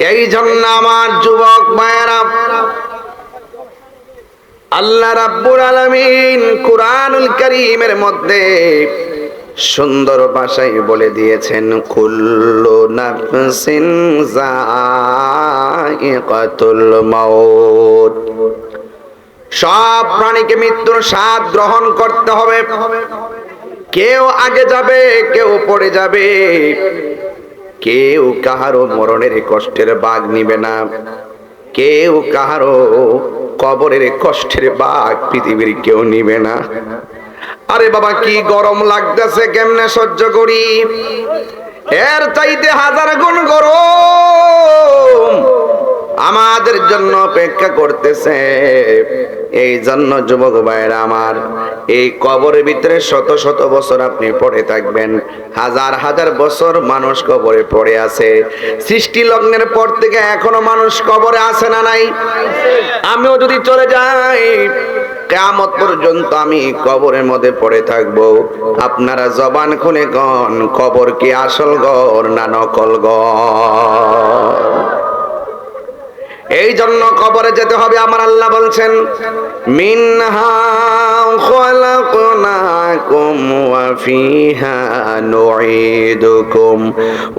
এই জন্য আমার যুবক মায়েরা, আল্লাহ রাব্বুল আলামিন কুরআনুল কারীমের মধ্যে সুন্দর ভাষায় বলে দিয়েছেন, কুল্লু নাফসিন যায়িকাতুল মাউত। সব প্রাণীকে মৃত্যুর স্বাদ গ্রহণ করতে হবে। কেউ আগে যাবে, কেউ পড়ে যাবে। কেউ কাহারও মরণের কষ্টের বাঘ নিবে না। কেউ কাহারও কবরের কষ্টের বাঘ পৃথিবীর কেউ নিবে না। আরে বাবা, কি গরম লাগতেছে, কেমনে সহ্য করি? এর চাইতে হাজার গুণ গরম। আমাদের জন্য অপেক্ষা করতেছে। এই জন্য যুবক ভাইরা আমার, এই কবরের ভিতরে শত শত বছর আপনি পড়ে থাকবেন। হাজার হাজার বছর মানুষ কবরে পড়ে আছে। সৃষ্টি লগ্নের পর থেকে এখনও মানুষ কবরে আছে না নাই? আমিও যদি চলে যাই কেমত পর্যন্ত আমি কবরের মধ্যে পড়ে থাকব। আপনারা জবান খুলে গন কবর কি আসল গর না নকল গর এই জন্য কবরে যেতে হবে, আমার আল্লাহ বলছেন, মিনহা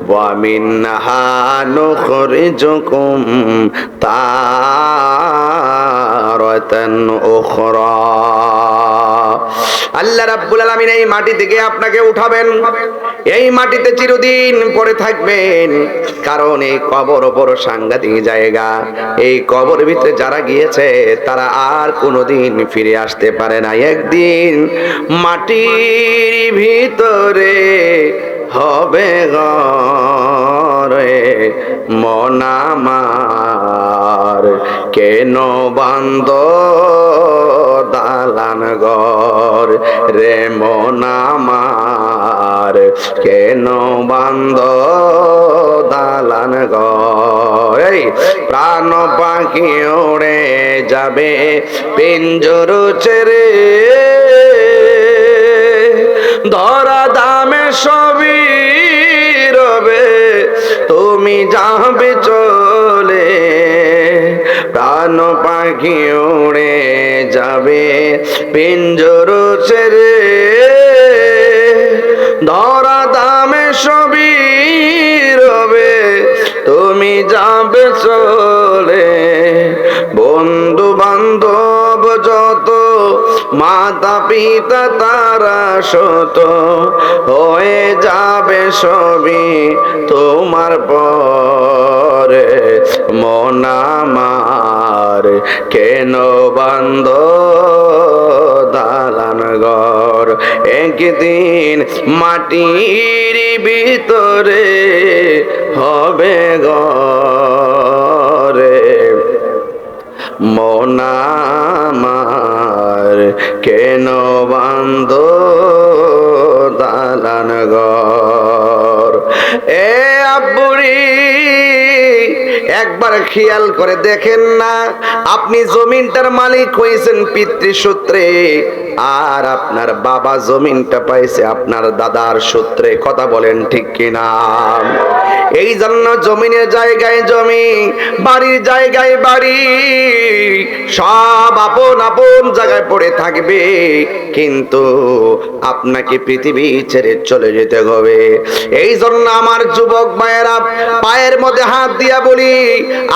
ওয়া ওয়া আল্লাহ রাব্বুল আলামিন এই মাটি থেকে আপনাকে উঠাবেন। এই মাটিতে চিরদিন পড়ে থাকবেন। কারণ এই কবর বড় সাংঘাতিক জায়গা। এই কবর ভিতরে যারা গিয়েছে, তারা আর কোনোদিন ফিরে আসতে পারে না। একদিন মাটির ভিতরে হবে গরে মনামার কেন বান্দ দালান ঘর রে মনামার কেন বান্দ দালান ঘর? প্রাণ পাখি ওড়ে যাবে পিঞ্জর ছেড়ে ধরা দামে সবই যাবে চলে, প্রাণ পাখি উড়ে যাবে। পিঞ্জর ছেড়ে ধরা দামে সবই রবে। তুমি যাবে চলে। মাতা পিতা তারা শত হয়ে যাবে সবই তোমার পরে। মনামার কেন বান্ধ দালান ঘর? একদিন মাটির ভিতরে হবে ঘরে কেন বান্ধ দালান ঘর? এ আব্বুরি, একবার খেয়াল করে দেখেন না, আপনি জমিনটার মালিক হয়েছেন পিতৃসূত্রে। আর আপনার বাবা জমিনটা পাইছে, আপনার দাদার সূত্রে কথা বলেন ঠিক কিনা? এই জন্য জমিনের জায়গায় জমি, বাড়ির জায়গায় বাড়ি, সব আপন আপন জায়গায় পড়ে থাকবে। কিন্তু আপনাকে পৃথিবী ছেড়ে চলে যেতে হবে। এই জন্য আমার যুবক মায়েরা পায়ের মধ্যে হাত দিয়া বলি,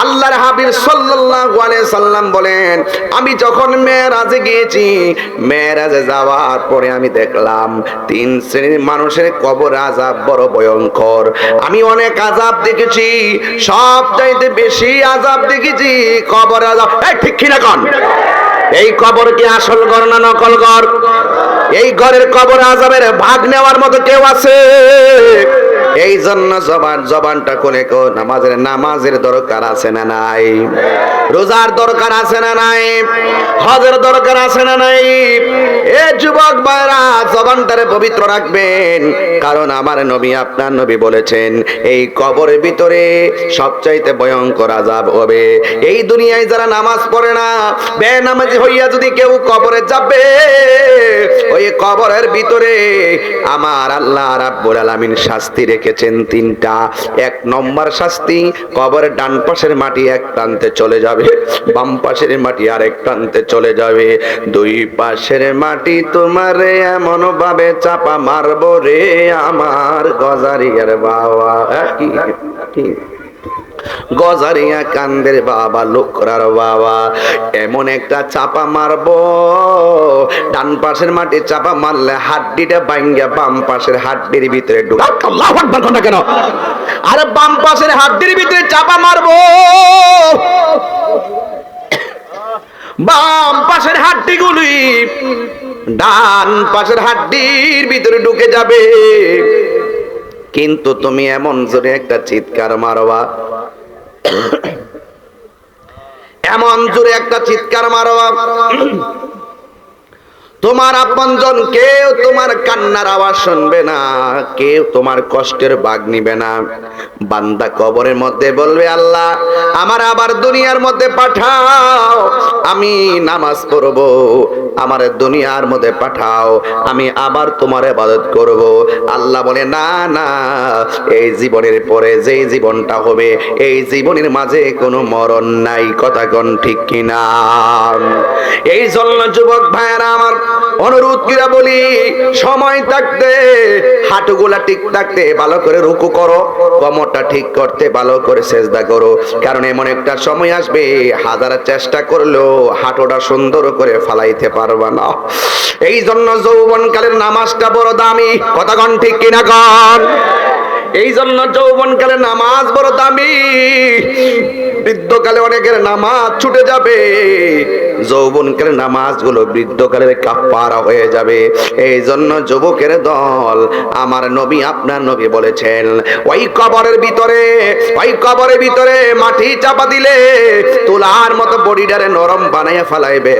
আল্লাহর হাবিব সাল্লাল্লাহু আলাইহি সাল্লাম বলেন, আমি যখন মেয়েরাজে গিয়েছি মেয়েরাজে যাওয়ার পরে আমি দেখলাম তিন শ্রেণির মানুষের কবর আজাব বড় ভয়ঙ্কর। আমি অনেক আজাব দেখেছি, সব চাইতে বেশি আজাব দেখেছি, কবর আজাব ঠিক কিনা কন? এই কবর কি আসল ঘর না নকল ঘর? এই ঘরের কবর আজাবের ভাগ নেওয়ার মতো কেউ আছে? এই জন্য জবান, জবানটা কোনে কো নামাজের নামাজের দরকার আছে না নাই? রোজার দরকার আছে না নাই? হজের দরকার আছে না নাই? এ যুবক ভাইরা, জবানটারে পবিত্র রাখবেন। কারণ আমার নবী, আপনার নবী বলেছেন, এই কবরের ভিতরে সবচাইতে ভয়ঙ্কর আজাব হবে। এই দুনিয়ায় যারা নামাজ পড়ে না, বেনামাজি হইয়া যদি কেউ কবরে যাবে, ওই কবরের ভিতরে আমার আল্লাহ রাব্বুল আলামিন শাস্তি রেখেছেন তিনটা। এক নম্বর শাস্তি কবরের ডান পাশের মাটি এক প্রান্তে চলে যাবে, বাম পাশের মাটি আর এক প্রান্তে চলে যাবে। দুই পাশের মাটি তোমার এমন ভাবে চাপা মারবো রে আমার গজারিয়ার বাবা। কি? কি? গজারিয়া কান্দের বাবা লোকরার বাবা। এমন একটা চাপা মারবো ডান পাশের মাটি চাপা মারলে হাড্ডিটা ভাঙ্গা বাম পাশের হাড্ডির ভিতরে ঢুকে কেন? আরে বাম পাশের হাড্ডির ভিতরে চাপা মারবো। বাম পাশের হাড্ডিগুলি ডান পাশের হাড্ডির ভিতরে ঢুকে যাবে। কিন্তু তুমি এমন জোরে একটা চিৎকার মারবা এমন জোরে একটা চিৎকার মারবা তোমার আপনজন কেউ তোমার কান্নার আওয়াজ শুনবে না, কেউ তোমার কষ্টের বাগ নিবে না। বান্দা কবরের মধ্যে বলবে, আল্লাহ, আমার আবার দুনিয়ার মধ্যে পাঠাও, আমি নামাজ পড়ব আমার দুনিয়ার মধ্যে পাঠাও, আমি আবার তোমার ইবাদত করব। আল্লাহ বলে, না না, এই জীবনের পরে যেই জীবনটা হবে, এই জীবনের মাঝে কোনো মরণ নাই। কথা কোন ঠিক কিনা? এই জন্য যুবক ভাইয়েরা, আমার অনুরোধ কিরা বলি, সময় থাকতে, হাঁটুগুলা ঠিক থাকতে ভালো করে রুকু করো, কমরটা ঠিক করতে ভালো করে সেজদা করো। কারণ এমন একটা সময় আসবে, হাজার চেষ্টা করলেও হাঁটুটা সুন্দর করে ফালাইতে পারবা না। এই জন্য যৌবনকালের নামাজটা বড় দামি। কতক্ষণ ঠিক কিনা কন? এই জন্য যৌবনকালে নামাজ বড় দামি। বৃদ্ধকালে অনেকের নামাজ ছুটে যাবে। যৌবনকালের নামাজগুলো বৃদ্ধকালের কাপ্পারা হয়ে যাবে। এই জন্য যুবকের দল, আমার নবী আপনার নবী বলেছেন, ওই কবরের ভিতরে, ওই কবরের ভিতরে মাটি চাপা দিলে তোলার মতো বডিটারে নরম বানাইয়া ফেলাইবে।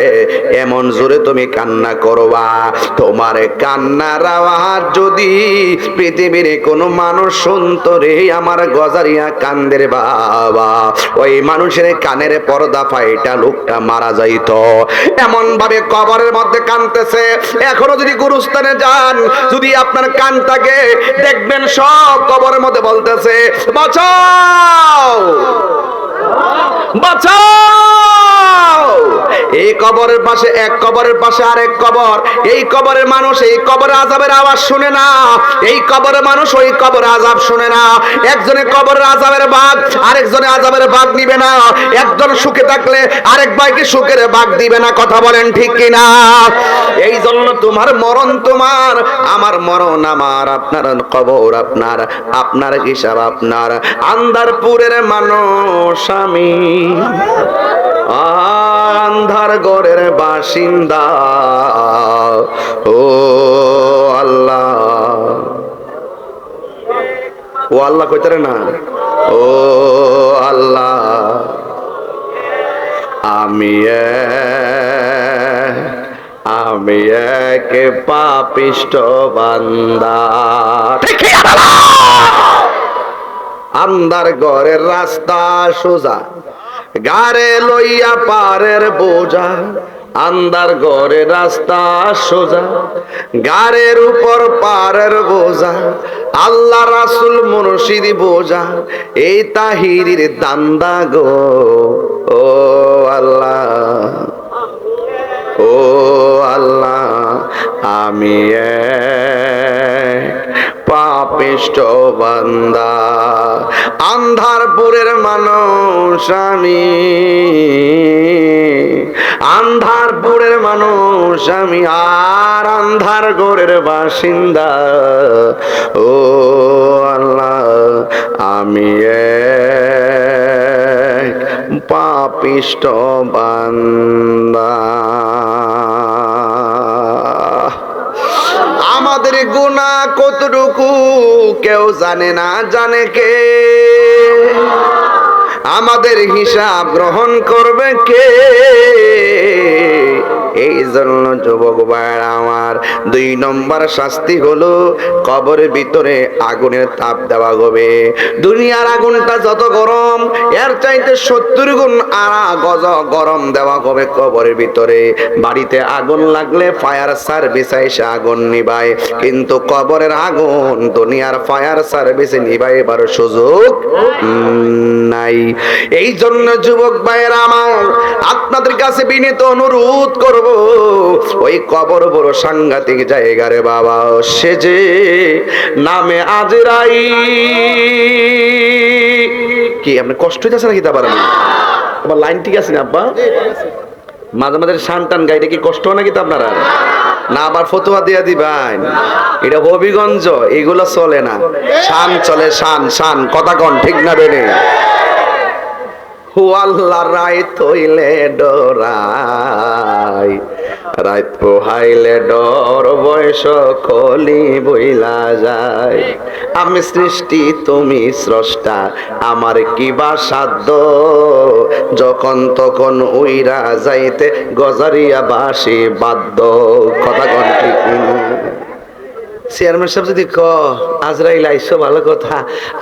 এমন জোরে তুমি কান্না করবা। তোমার কান্নার আওয়াজ যদি পৃথিবীর কোনো মানুষ শুনতো রে, আমার গজারিয়া কান্দের বাবা। ওই মানুষের কানের পর্দা ফাইটা লোকটা মারা যাইতো। এমন ভাবে কবরের মধ্যে কানতেছে এখনও যদি গুরুস্থানে যান, যদি আপনার কান থাকে দেখবেন, সব কবরের মধ্যে বলতেছে, বাঁচাও! বাঁচাও! কবরের পাশে, এক কবরের পাশে আরেক কবর। এই কবরের মানুষ, এই কবরের আজাবের আওয়াজ শুনে না। এই কবরের মানুষ, ওই কবর আজাব শুনে না। একজনে কবরের আজাবের ভাগ আরেকজনে আজাবের ভাগ নিবে না। একজন সুখে থাকলে আরেক ভাইকে সুখের ভাগ দিবে না। কথা বলেন ঠিক কিনা? এই জন্য তোমার মরণ তোমার, আমার মরণ আমার, আপনার কবর আপনার আপনার হিসাব আপনার। আন্দারপুরের মানুষ আমি। আন্ধার গড়ের বাসিন্দা। ও আল্লাহ। ও আল্লাহ কইতারে না? ও আল্লাহ। আমি আমি এক পাপিষ্ট বান্দা। আন্দার ঘরের রাস্তা সোজা। গারে লইয়া পারের বোঝা, আন্দার ঘরে রাস্তা সোজা। গারের উপর পারের বোঝা, আল্লাহ রাসুল মুর্শিদি বোঝা, এই তাহিরির দান্দা গো। ও আল্লাহ ও আল্লাহ, আমি পাপিষ্ট বান্দা, আন্ধারপুরের মানুষ আমি। আন্ধারপুরের মানুষ আমি, আর আন্ধার গোরের বাসিন্দা। ও আল্লাহ, আমি পাপিষ্ট বান্দা। আমাদের গুণা কতটুকু কেউ জানে না জানে কে? আমাদের হিসাব গ্রহণ করবে কে? এই জন্য যুবক ভাইয়ের, আমার দুই নম্বর শাস্তি হলো কবরের ভিতরে আগুনের তাপ দেওয়া হবে। দুনিয়ার আগুনটা যত গরম, এর চাইতে সত্তর গুণ আড়া গজ গরম দেওয়া হবে কবরের ভিতরে। বাড়িতে আগুন লাগলে ফায়ার সার্ভিস এসে আগুন নিবায়, কিন্তু কবরের আগুন দুনিয়ার ফায়ার সার্ভিসে নিবাইবার সুযোগ নাই। এই জন্য যুবক ভাইয়েরা, আমার আপনাদের কাছে বিনীত অনুরোধ করব ওই কবর বড় সাংঘাতিক জায়গা রে বাবা সে যে নামে আজরাই কি, আপনি কষ্ট হইতেছে নাকি তা পারেন আবার লাইন ঠিক আছে না, আব্বা? মাঝে মাঝে শান টান গাইতে কি কষ্ট হয় নাকি তা আপনারা না, আবার ফতুয়া দিয়া দিবেন। এটা হবিগঞ্জ, এগুলো চলে না। শান চলে শান শান কথা কন, ঠিক না বেনে? হু, আল্লাহ রায় তৈলে ডরাই। রাত পোহাইলে ডর, বয়স কলি বইলা যায়। আমি সৃষ্টি, তুমি স্রষ্টা, আমার কিবা সাধ্য? যখন তখন উইরা যাইতে গজারিয়া বাসি বাদ্য কথা কন ঠিক? চেয়ারম্যান সাহেব যদি ক আজরাইল আইসো ভালো কথা।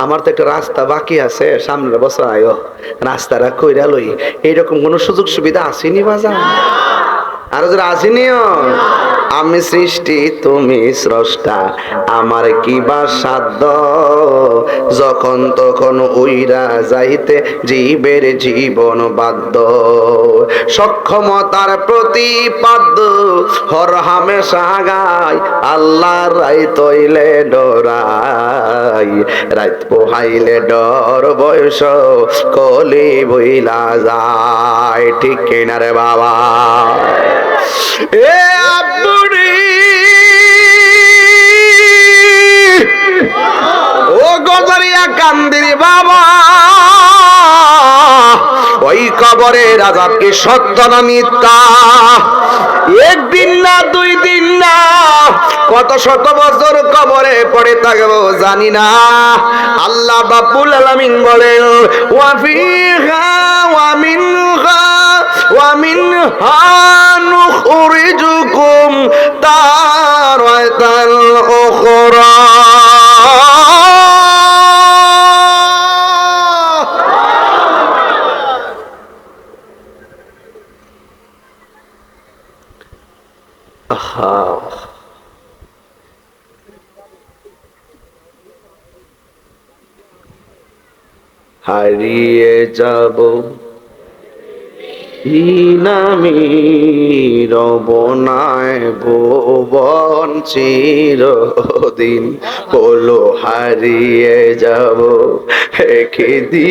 আমার তো একটা রাস্তা বাকি আছে সামনের বছর আয়ো। রাস্তাটা কইরা লই। এইরকম কোনো সুযোগ সুবিধা আসেনি বাজার? আর যারা আসেনিও? আমি সৃষ্টি, তুমি স্রষ্টা। আমার কি বা সাধ্য? যখন তখন উইরা যাইতে জীবের জীবন বাধ্য। সক্ষমতার প্রতিপাদ্য, হর হামেশা গায় আল্লাহ রাই তৈলে ডরাই। রাত পোহাইলে ডর বয়স, কলি বইলা যায়। ঠিক কিনা রে বাবা? এ আব্বুরি। ও গজারিয়া কান্দিরি বাবা। ওই কবরে রাজাবকে সত্য না মিথ্যা। একদিন না, দুই দিন না, কত শত বছর কবরে পড়ে থাকব জানি না। আল্লাহ বাবুল আলামিন বলেন ওয়াফিহা ওয়ামিনহা ওয়ামিনহা নুখরিজুকুম তারাতাল উখরা আহা হারিয়ে যাব নামি রবনায় ভুবন চিরদিন বলো হারিয়ে যাব একদিন